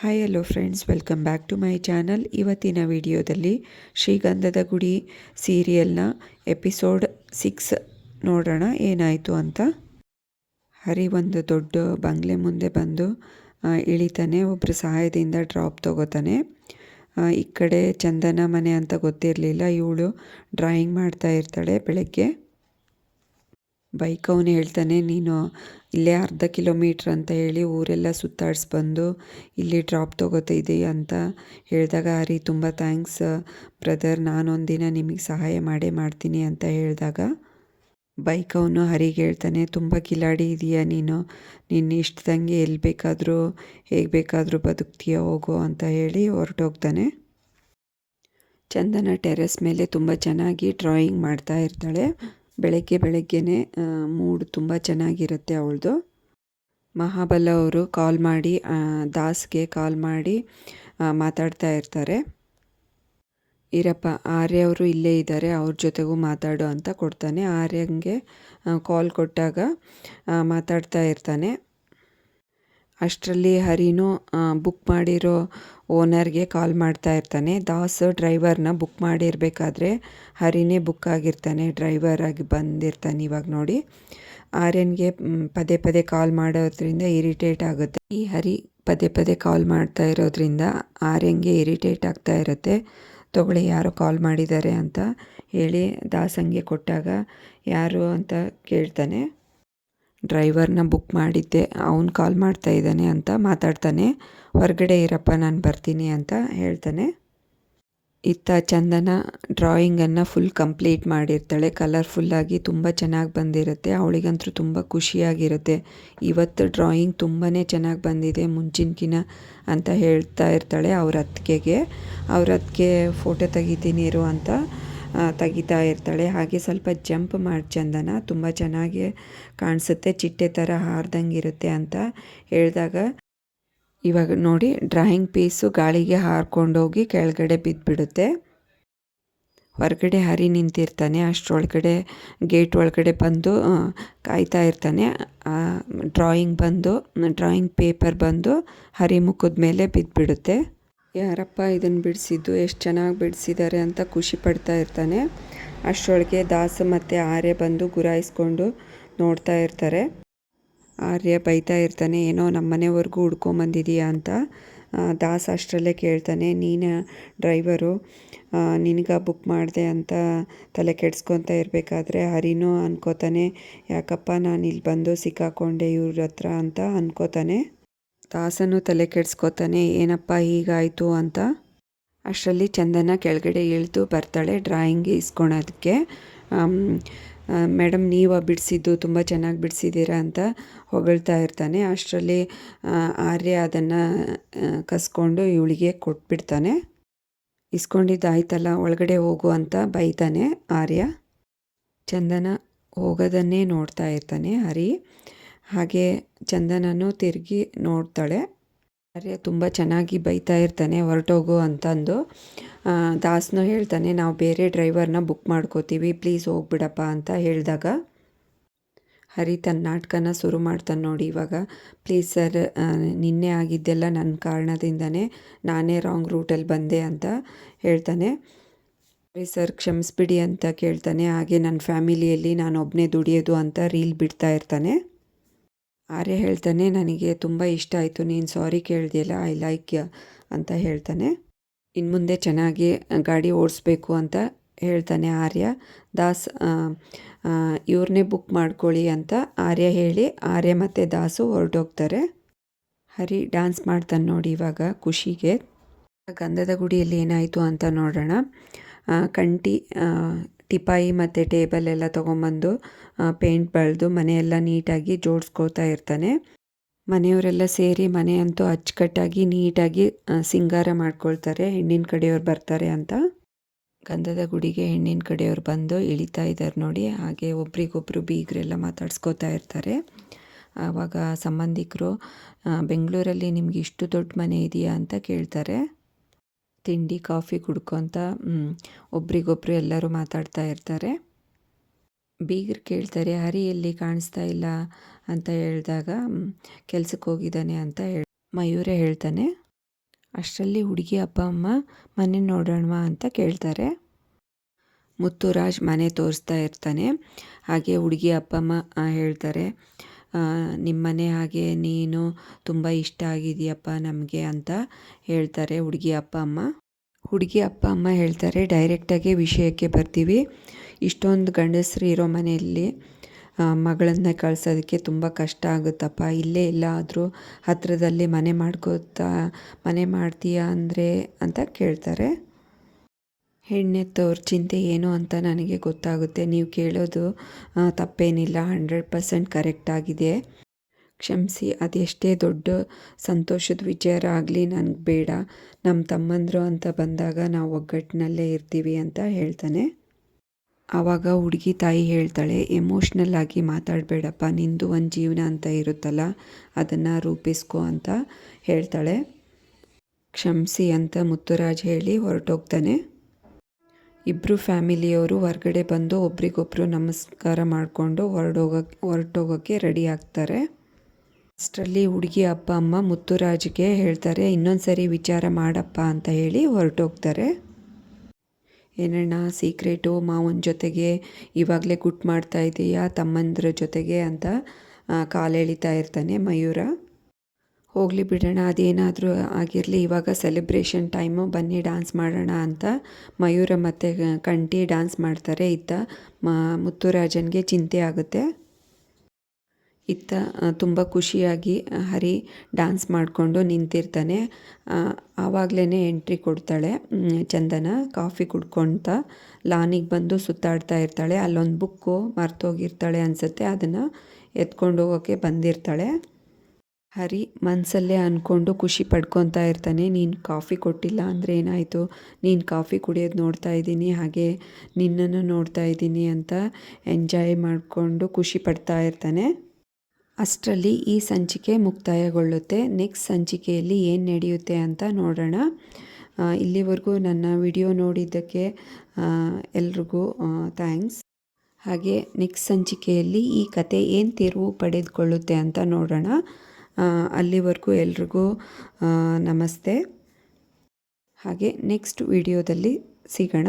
Hi hello friends welcome back to my channel ಇವತ್ತಿನ ವಿಡಿಯೋದಲ್ಲಿ ಶ್ರೀಗಂಧದ ಗುಡಿ ಸೀರಿಯಲ್ನ ಎಪಿಸೋಡ್ ಸಿಕ್ಸ್ ನೋಡೋಣ. ಏನಾಯಿತು ಅಂತ. ಹರಿ ಒಂದು ದೊಡ್ಡ ಬಂಗ್ಲೆ ಮುಂದೆ ಬಂದು ಇಳಿತಾನೆ. ಒಬ್ಬರ ಸಹಾಯದಿಂದ ಡ್ರಾಪ್ ತಗೋತಾನೆ. ಈ ಕಡೆ ಚಂದನ ಮನೆ ಅಂತ ಗೊತ್ತಿರಲಿಲ್ಲ. ಇವಳು ಡ್ರಾಯಿಂಗ್ ಮಾಡ್ತಾ ಇರ್ತಾಳೆ ಬೆಳಗ್ಗೆ. ಬೈಕ್ ಅವನು ಹೇಳ್ತಾನೆ, ನೀನು ಇಲ್ಲೇ ಅರ್ಧ ಕಿಲೋಮೀಟ್ರ್ ಅಂತ ಹೇಳಿ ಊರೆಲ್ಲ ಸುತ್ತಾಡಿಸ್ಬಂದು ಇಲ್ಲಿ ಡ್ರಾಪ್ ತೊಗೋತಿದ್ದಿ ಅಂತ ಹೇಳಿದಾಗ ಹರಿ ತುಂಬ ಥ್ಯಾಂಕ್ಸ್ ಬ್ರದರ್ ನಾನೊಂದಿನ ನಿಮಗೆ ಸಹಾಯ ಮಾಡೇ ಮಾಡ್ತೀನಿ ಅಂತ ಹೇಳಿದಾಗ, ಬೈಕ್ ಅವನು ಹರಿಗೆ ಹೇಳ್ತಾನೆ, ತುಂಬ ಕಿಲಾಡಿ ಇದೆಯಾ ನೀನು ನಿನ್ನ ಇಷ್ಟದಂಗೆ ಎಲ್ಲಿ ಬೇಕಾದರೂ, ಹೇಗೆ ಬೇಕಾದರೂ ಬದುಕ್ತೀಯ, ಹೋಗು ಅಂತ ಹೇಳಿ ಹೊರಟೋಗ್ತಾನೆ. ಚಂದನ ಟೆರೆಸ್ ಮೇಲೆ ತುಂಬ ಚೆನ್ನಾಗಿ ಡ್ರಾಯಿಂಗ್ ಮಾಡ್ತಾ ಇರ್ತಾಳೆ. ಬೆಳಗ್ಗೆ ಬೆಳಗ್ಗೆನೆ ಮೂಡ್ ತುಂಬ ಚೆನ್ನಾಗಿರುತ್ತೆ ಅವಳದು. ಮಹಾಬಲ ಅವರು ಕಾಲ್ ಮಾಡಿ ದಾಸ್ಗೆ ಕಾಲ್ ಮಾಡಿ ಮಾತಾಡ್ತಾ ಇರ್ತಾರೆ. ಇರಪ್ಪ ಆರ್ಯ ಅವರು ಇಲ್ಲೇ ಇದ್ದಾರೆ ಅವ್ರ ಜೊತೆಗೂ ಮಾತಾಡು ಅಂತ ಕೊಡ್ತಾನೆ. ಆರ್ಯಂಗೆ ಕಾಲ್ ಕೊಟ್ಟಾಗ ಮಾತಾಡ್ತಾ ಇರ್ತಾನೆ. ಅಷ್ಟರಲ್ಲಿ ಹರಿನೂ ಬುಕ್ ಮಾಡಿರೋ ಓನರ್ಗೆ ಕಾಲ್ ಮಾಡ್ತಾ ಇರ್ತಾನೆ. ದಾಸ್ ಡ್ರೈವರ್ನ ಬುಕ್ ಮಾಡಿರಬೇಕಾದ್ರೆ ಹರಿನೇ ಬುಕ್ ಆಗಿರ್ತಾನೆ. ಡ್ರೈವರ್ ಆಗಿ ಬಂದಿರ್ತಾನೆ ಇವಾಗ ನೋಡಿ. ಆರ್ಯನ್ಗೆ ಪದೇ ಪದೇ ಕಾಲ್ ಮಾಡೋದ್ರಿಂದ ಇರಿಟೇಟ್ ಆಗುತ್ತೆ. ಈ ಹರಿ ಪದೇ ಪದೇ ಕಾಲ್ ಮಾಡ್ತಾ ಇರೋದ್ರಿಂದ ಆರ್ಯನ್ಗೆ ಇರಿಟೇಟ್ ಆಗ್ತಾ ಇರುತ್ತೆ. ತಗೊಳ್ಳಿ, ಯಾರೋ ಕಾಲ್ ಮಾಡಿದ್ದಾರೆ ಅಂತ ಹೇಳಿ ದಾಸಂಗೆ ಕೊಟ್ಟಾಗ ಯಾರು ಅಂತ ಕೇಳ್ತಾನೆ. ಡ್ರೈವರ್ನ ಬುಕ್ ಮಾಡಿದ್ದೆ. ಅವ್ನು ಕಾಲ್ ಮಾಡ್ತಾ ಇದ್ದಾನೆ ಅಂತ ಮಾತಾಡ್ತಾನೆ. ಹೊರಗಡೆ ಇರಪ್ಪ, ನಾನು ಬರ್ತೀನಿ ಅಂತ ಹೇಳ್ತಾನೆ. ಇತ್ತ ಚಂದನ ಡ್ರಾಯಿಂಗನ್ನು ಫುಲ್ ಕಂಪ್ಲೀಟ್ ಮಾಡಿರ್ತಾಳೆ. ಕಲರ್ಫುಲ್ಲಾಗಿ ತುಂಬ ಚೆನ್ನಾಗಿ ಬಂದಿರುತ್ತೆ. ಅವಳಿಗಂತೂ ತುಂಬ ಖುಷಿಯಾಗಿರುತ್ತೆ. ಇವತ್ತು ಡ್ರಾಯಿಂಗ್ ತುಂಬಾ ಚೆನ್ನಾಗಿ ಬಂದಿದೆ. ಮುಂಚಿನಕಿನ ಅಂತ ಹೇಳ್ತಾ ಇರ್ತಾಳೆ ಅವ್ರ ಅತ್ತಿಗೆಗೆ. ಅವ್ರ ಅತ್ತಿಗೆ ಫೋಟೋ ತೆಗಿತೀನಿ ಇರು ಅಂತ ತೆಗಿತಾ ಇರ್ತಾಳೆ. ಹಾಗೆ ಸ್ವಲ್ಪ ಜಂಪ್ ಮಾಡಿ ಚಂದನ. ತುಂಬ ಚೆನ್ನಾಗಿ ಕಾಣಿಸುತ್ತೆ. ಚಿಟ್ಟೆ ಥರ ಹಾರ್ದಂಗಿರುತ್ತೆ ಅಂತ ಹೇಳಿದಾಗ, ಇವಾಗ ನೋಡಿ ಡ್ರಾಯಿಂಗ್ ಪೀಸು ಗಾಳಿಗೆ ಹಾರ್ಕೊಂಡೋಗಿ ಕೆಳಗಡೆ ಬಿದ್ದುಬಿಡುತ್ತೆ ಹೊರಗಡೆ ಹರಿ ನಿಂತಿರ್ತಾನೆ. ಅಷ್ಟರೊಳಗಡೆ ಗೇಟ್ ಒಳಗಡೆ ಬಂದು ಕಾಯ್ತಾ ಇರ್ತಾನೆ. ಡ್ರಾಯಿಂಗ್ ಬಂದು ಡ್ರಾಯಿಂಗ್ ಪೇಪರ್ ಬಂದು ಹರಿ ಮುಖದ ಮೇಲೆ ಬಿದ್ದುಬಿಡುತ್ತೆ ಯಾರಪ್ಪ ಇದನ್ನು ಬಿಡಿಸಿದ್ದು, ಎಷ್ಟು ಚೆನ್ನಾಗಿ ಬಿಡಿಸಿದ್ದಾರೆ ಅಂತ ಖುಷಿ ಪಡ್ತಾ ಇರ್ತಾನೆ. ಅಷ್ಟರೊಳಗೆ ದಾಸ ಮತ್ತು ಆರ್ಯ ಬಂದು ಗುರಾಯಿಸ್ಕೊಂಡು ನೋಡ್ತಾ ಇರ್ತಾರೆ. ಆರ್ಯ ಬೈತಾ ಇರ್ತಾನೆ, ಏನೋ ನಮ್ಮ ಮನೆವರೆಗೂ ಹುಡ್ಕೊಂಬಂದಿದೀಯಾ ಅಂತ. ದಾಸ ಅಷ್ಟರಲ್ಲೇ ಕೇಳ್ತಾನೆ, ನೀನು ಡ್ರೈವರು ನಿನಗ ಬುಕ್ ಮಾಡಿದೆ ಅಂತ ತಲೆ ಕೆಡ್ಸ್ಕೊತಾ ಇರಬೇಕಾದ್ರೆ ಹರಿನೂ ಅನ್ಕೋತಾನೆ. ಯಾಕಪ್ಪ ನಾನು ಇಲ್ಲಿ ಬಂದು ಸಿಕ್ಕಾಕೊಂಡೆ ಇವ್ರ ಹತ್ರ ಅಂತ ಅನ್ಕೋತಾನೆ. ದಾಸನು ತಲೆ ಕೆಡ್ಸ್ಕೊತಾನೆ, ಏನಪ್ಪ ಹೀಗಾಯಿತು ಅಂತ? ಅಷ್ಟರಲ್ಲಿ ಚಂದನ ಕೆಳಗಡೆ ಇಳಿದು ಬರ್ತಾಳೆ ಡ್ರಾಯಿಂಗ್ ಇಸ್ಕೊಳೋದಕ್ಕೆ. ಮೇಡಮ್ ನೀವು ಬಿಡಿಸಿದ್ದು ತುಂಬ ಚೆನ್ನಾಗಿ ಬಿಡಿಸಿದ್ದೀರಾ ಅಂತ ಹೊಗಳ್ತಾ ಇರ್ತಾನೆ. ಅಷ್ಟರಲ್ಲಿ ಆರ್ಯ ಅದನ್ನು ಕಸ್ಕೊಂಡು ಇವಳಿಗೆ ಕೊಟ್ಬಿಡ್ತಾನೆ. ಇಸ್ಕೊಂಡಿದ್ದಾಯ್ತಲ್ಲ, ಒಳಗಡೆ ಹೋಗು ಅಂತ ಬೈತಾನೆ ಆರ್ಯ. ಚಂದನ ಹೋಗೋದನ್ನೇ ನೋಡ್ತಾ ಇರ್ತಾನೆ ಹರಿ. ಹಾಗೆ ಚಂದನನು ತಿರುಗಿ ನೋಡ್ತಾಳೆ. ಆರ್ಯ ತುಂಬ ಚೆನ್ನಾಗಿ ಬೈತಾ ಇರ್ತಾನೆ, ಹೊರಟೋಗು ಅಂತಂದು. ದಾಸ್ನು ಹೇಳ್ತಾನೆ, ನಾವು ಬೇರೆ ಡ್ರೈವರ್ನ ಬುಕ್ ಮಾಡ್ಕೋತೀವಿ, ಪ್ಲೀಸ್ ಹೋಗ್ಬಿಡಪ್ಪ ಅಂತ ಹೇಳಿದಾಗ ಹರಿ ತನ್ನ ನಾಟಕನ ಶುರು ಮಾಡ್ತಾನೆ ನೋಡಿ ಇವಾಗ. ಪ್ಲೀಸ್ ಸರ್ ನಿನ್ನೆ ಆಗಿದ್ದೆಲ್ಲ ನನ್ನ ಕಾರಣದಿಂದನೇ ನಾನೇ ರಾಂಗ್ ರೂಟಲ್ಲಿ ಬಂದೆ ಅಂತ ಹೇಳ್ತಾನೆ. ಸರಿ ಸರ್, ಕ್ಷಮಿಸ್ಬಿಡಿ ಅಂತ ಕೇಳ್ತಾನೆ. ಹಾಗೆ ನನ್ನ ಫ್ಯಾಮಿಲಿಯಲ್ಲಿ ನಾನು ಒಬ್ಬನೇ ದುಡಿಯೋದು ಅಂತ ರೀಲ್ ಬಿಡ್ತಾ ಇರ್ತಾನೆ. ಆರ್ಯ ಹೇಳ್ತಾನೆ, ನನಗೆ ತುಂಬ ಇಷ್ಟ ಆಯಿತು, ನೀನು ಸಾರಿ ಕೇಳ್ದಿಯಲ್ಲ, ಐ ಲೈಕ್ ಅಂತ ಹೇಳ್ತಾನೆ. ಇನ್ನು ಮುಂದೆ ಚೆನ್ನಾಗಿ ಗಾಡಿ ಓಡಿಸ್ಬೇಕು ಅಂತ ಹೇಳ್ತಾನೆ ಆರ್ಯ. ದಾಸ್ ಇವ್ರನ್ನೇ ಬುಕ್ ಮಾಡ್ಕೊಳ್ಳಿ ಅಂತ ಆರ್ಯ ಹೇಳಿ, ಆರ್ಯ ಮತ್ತು ದಾಸು ಹೊರಟೋಗ್ತಾರೆ. ಹರಿ ಡ್ಯಾನ್ಸ್ ಮಾಡ್ತಾನೆ ನೋಡಿ ಇವಾಗ ಖುಷಿಗೆ. ಗಂಧದ ಗುಡಿಯಲ್ಲಿ ಏನಾಯಿತು ಅಂತ ನೋಡೋಣ. ಕಂಟಿ ಟಿಪಾಯಿ ಮತ್ತು ಟೇಬಲ್ ಎಲ್ಲ ತೊಗೊಂಬಂದು ಪೇಂಟ್ ಬಳ್ದು ಮನೆಯೆಲ್ಲ ನೀಟಾಗಿ ಜೋಡಿಸ್ಕೋತಾ ಇರ್ತಾನೆ. ಮನೆಯವರೆಲ್ಲ ಸೇರಿ ಮನೆ ಅಂತೂ ಅಚ್ಚುಕಟ್ಟಾಗಿ ನೀಟಾಗಿ ಸಿಂಗಾರ ಮಾಡ್ಕೊಳ್ತಾರೆ, ಹೆಣ್ಣಿನ ಕಡೆಯವ್ರು ಬರ್ತಾರೆ ಅಂತ. ಗಂಧದ ಗುಡಿಗೆ ಹೆಣ್ಣಿನ ಕಡೆಯವ್ರು ಬಂದು ಇಳಿತಾ ಇದ್ದಾರೆ ನೋಡಿ, ಹಾಗೆ ಒಬ್ರಿಗೊಬ್ರು ಬೀಗರೆಲ್ಲ ಮಾತಾಡ್ಸ್ಕೋತಾ ಇರ್ತಾರೆ. ಆವಾಗ ಸಂಬಂಧಿಕರು ಬೆಂಗಳೂರಲ್ಲಿ ನಿಮ್ಗೆ ಇಷ್ಟು ದೊಡ್ಡ ಮನೆ ಇದೆಯಾ ಅಂತ ಕೇಳ್ತಾರೆ. ತಿಂಡಿ, ಕಾಫಿ ಕುಡ್ಕೊತ ಒಬ್ರಿಗೊಬ್ರು ಎಲ್ಲರೂ ಮಾತಾಡ್ತಾ ಇರ್ತಾರೆ. ಬೀಗರು ಕೇಳ್ತಾರೆ, ಹರಿ ಎಲ್ಲಿ ಕಾಣಿಸ್ತಾ ಇಲ್ಲ? ಅಂತ ಹೇಳಿದಾಗ ಕೆಲ್ಸಕ್ಕೆ ಹೋಗಿದ್ದಾನೆ ಅಂತ ಹೇಳಿ. ಮಯೂರೇ ಹೇಳ್ತಾನೆ, ಅಷ್ಟರಲ್ಲಿ ಹುಡುಗಿ ಅಪ್ಪ, ಅಮ್ಮ ಮನೆ ನೋಡೋಣ ಅಂತ ಕೇಳ್ತಾರೆ. ಮುತ್ತುರಾಜ್ ಮನೆ ತೋರಿಸ್ತಾ ಇರ್ತಾನೆ, ಹಾಗೆ ಹುಡುಗಿ ಅಪ್ಪ, ಅಮ್ಮ ಹೇಳ್ತಾರೆ ನಿಮ್ಮ ಮನೆ ಹಾಗೆ ನೀನು ತುಂಬ ಇಷ್ಟ ಆಗಿದೆಯಪ್ಪ ನಮಗೆ ಅಂತ ಹೇಳ್ತಾರೆ ಹುಡುಗಿ ಅಪ್ಪ ಅಮ್ಮ. ಹುಡುಗಿ ಅಪ್ಪ ಅಮ್ಮ ಹೇಳ್ತಾರೆ ಡೈರೆಕ್ಟಾಗಿ ವಿಷಯಕ್ಕೆ ಬರ್ತೀವಿ. ಇಷ್ಟೊಂದು ಗಂಡಸರು ಇರೋ ಮನೆಯಲ್ಲಿ ಮಗಳನ್ನ ಕಳ್ಸೋದಕ್ಕೆ ತುಂಬ ಕಷ್ಟ ಆಗುತ್ತಪ್ಪ. ಇಲ್ಲೇ ಎಲ್ಲಾದರೂ ಹತ್ತಿರದಲ್ಲಿ ಮನೆ ಮಾಡ್ಕೋತಾ, ಮನೆ ಮಾಡ್ತೀಯಾ ಅಂದರೆ ಅಂತ ಕೇಳ್ತಾರೆ. ಹೆಣ್ಣೆತ್ತವ್ರ ಚಿಂತೆ ಏನು ಅಂತ ನನಗೆ ಗೊತ್ತಾಗುತ್ತೆ. ನೀವು ಕೇಳೋದು ತಪ್ಪೇನಿಲ್ಲ. ಹಂಡ್ರೆಡ್ ಪರ್ಸೆಂಟ್ ಕರೆಕ್ಟ್ ಆಗಿದೆ. ಕ್ಷಮಿಸಿ, ಅದೆಷ್ಟೇ ದೊಡ್ಡ ಸಂತೋಷದ ವಿಚಾರ ಆಗಲಿ ನನಗೆ ಬೇಡ. ನಮ್ಮ ತಮ್ಮಂದರು ಅಂತ ಬಂದಾಗ ನಾವು ಒಗ್ಗಟ್ಟಿನಲ್ಲೇ ಇರ್ತೀವಿ ಅಂತ ಹೇಳ್ತಾನೆ. ಆವಾಗ ಹುಡುಗಿ ತಾಯಿ ಹೇಳ್ತಾಳೆ ಎಮೋಷ್ನಲ್ ಆಗಿ ಮಾತಾಡಬೇಡಪ್ಪ. ನಿಂದು ಒಂದು ಜೀವನ ಅಂತ ಇರುತ್ತಲ್ಲ, ಅದನ್ನು ರೂಪಿಸ್ಕೋ ಅಂತ ಹೇಳ್ತಾಳೆ. ಕ್ಷಮಿಸಿ ಅಂತ ಮುತ್ತುರಾಜ್ ಹೇಳಿ ಹೊರಟೋಗ್ತಾನೆ. ಇಬ್ಬರು ಫ್ಯಾಮಿಲಿಯವರು ಹೊರಗಡೆ ಬಂದು ಒಬ್ರಿಗೊಬ್ರು ನಮಸ್ಕಾರ ಮಾಡಿಕೊಂಡು ಹೊರಡೋಗಕ್ಕೆ ಹೊರಟೋಗೋಕ್ಕೆ ರೆಡಿ ಆಗ್ತಾರೆ. ಅಷ್ಟರಲ್ಲಿ ಹುಡುಗಿ ಅಪ್ಪ, ಅಮ್ಮ ಮುತ್ತುರಾಜ್ಗೆ ಹೇಳ್ತಾರೆ ಇನ್ನೊಂದು ಸರಿ ವಿಚಾರ ಮಾಡಪ್ಪ ಅಂತ ಹೇಳಿ ಹೊರಟೋಗ್ತಾರೆ. ಏನಣ್ಣ, ಸೀಕ್ರೆಟು, ಮಾವನ ಜೊತೆಗೆ ಇವಾಗಲೇ ಗುಟ್ ಮಾಡ್ತಾ ಇದೆಯಾ, ತಮ್ಮಂದ್ರ ಜೊತೆಗೆ? ಅಂತ ಕಾಲೆಳಿತಾ ಇರ್ತಾನೆ ಮಯೂರ. ಹೋಗಲಿ ಬಿಡೋಣ, ಅದೇನಾದರೂ ಆಗಿರಲಿ, ಇವಾಗ ಸೆಲೆಬ್ರೇಷನ್ ಟೈಮು ಬನ್ನಿ ಡ್ಯಾನ್ಸ್ ಮಾಡೋಣ ಅಂತ ಮಯೂರ ಮತ್ತು ಕಂಠಿ ಡ್ಯಾನ್ಸ್ ಮಾಡ್ತಾರೆ. ಇತ್ತ ಮ, ಮುತ್ತುರಾಜನ್ಗೆ ಚಿಂತೆ ಆಗುತ್ತೆ. ಇತ್ತ ತುಂಬ ಖುಷಿಯಾಗಿ ಹರಿ ಡ್ಯಾನ್ಸ್ ಮಾಡಿಕೊಂಡು ನಿಂತಿರ್ತಾನೆ. ಆವಾಗಲೇ ಎಂಟ್ರಿ ಕೊಡ್ತಾಳೆ ಚಂದನ ಕಾಫಿ ಕುಡ್ಕೊಳ್ತಾ ಲಾನಿಗೆ ಬಂದು ಸುತ್ತಾಡ್ತಾ ಇರ್ತಾಳೆ. ಅಲ್ಲೊಂದು ಬುಕ್ಕು ಮರ್ತೋಗಿರ್ತಾಳೆ ಅನಿಸುತ್ತೆ. ಅದನ್ನು ಎತ್ಕೊಂಡು ಹೋಗೋಕ್ಕೆ ಬಂದಿರ್ತಾಳೆ. ಹರಿ, ಮನಸಲ್ಲೇ ಅಂದ್ಕೊಂಡು ಖುಷಿ ಪಡ್ಕೊತಾ ಇರ್ತಾನೆ. ನೀನು ಕಾಫಿ ಕೊಟ್ಟಿಲ್ಲ ಅಂದರೆ ಏನಾಯಿತು? ನೀನು ಕಾಫಿ ಕುಡಿಯೋದು ನೋಡ್ತಾ ಇದ್ದೀನಿ, ಹಾಗೆ ನಿನ್ನನ್ನು ನೋಡ್ತಾ ಇದ್ದೀನಿ ಅಂತ ಎಂಜಾಯ್ ಮಾಡಿಕೊಂಡು ಖುಷಿ ಪಡ್ತಾ ಇರ್ತಾನೆ. ಅಷ್ಟರಲ್ಲಿ ಈ ಸಂಚಿಕೆ ಮುಕ್ತಾಯಗೊಳ್ಳುತ್ತೆ. ನೆಕ್ಸ್ಟ್ ಸಂಚಿಕೆಯಲ್ಲಿ ಏನು ನಡೆಯುತ್ತೆ ಅಂತ ನೋಡೋಣ. ಇಲ್ಲಿವರೆಗೂ ನನ್ನ ವಿಡಿಯೋ ನೋಡಿದ್ದಕ್ಕೆ ಎಲ್ರಿಗೂ ಥ್ಯಾಂಕ್ಸ್. ಹಾಗೆ ನೆಕ್ಸ್ಟ್ ಸಂಚಿಕೆಯಲ್ಲಿ ಈ ಕತೆ ಏನು ತಿರುವು ಪಡೆದುಕೊಳ್ಳುತ್ತೆ ಅಂತ ನೋಡೋಣ. ಅಲ್ಲಿವರೆಗೂ ಎಲ್ರಿಗೂ ನಮಸ್ತೆ. ಹಾಗೆ ನೆಕ್ಸ್ಟ್ ವಿಡಿಯೋದಲ್ಲಿ ಸಿಗೋಣ.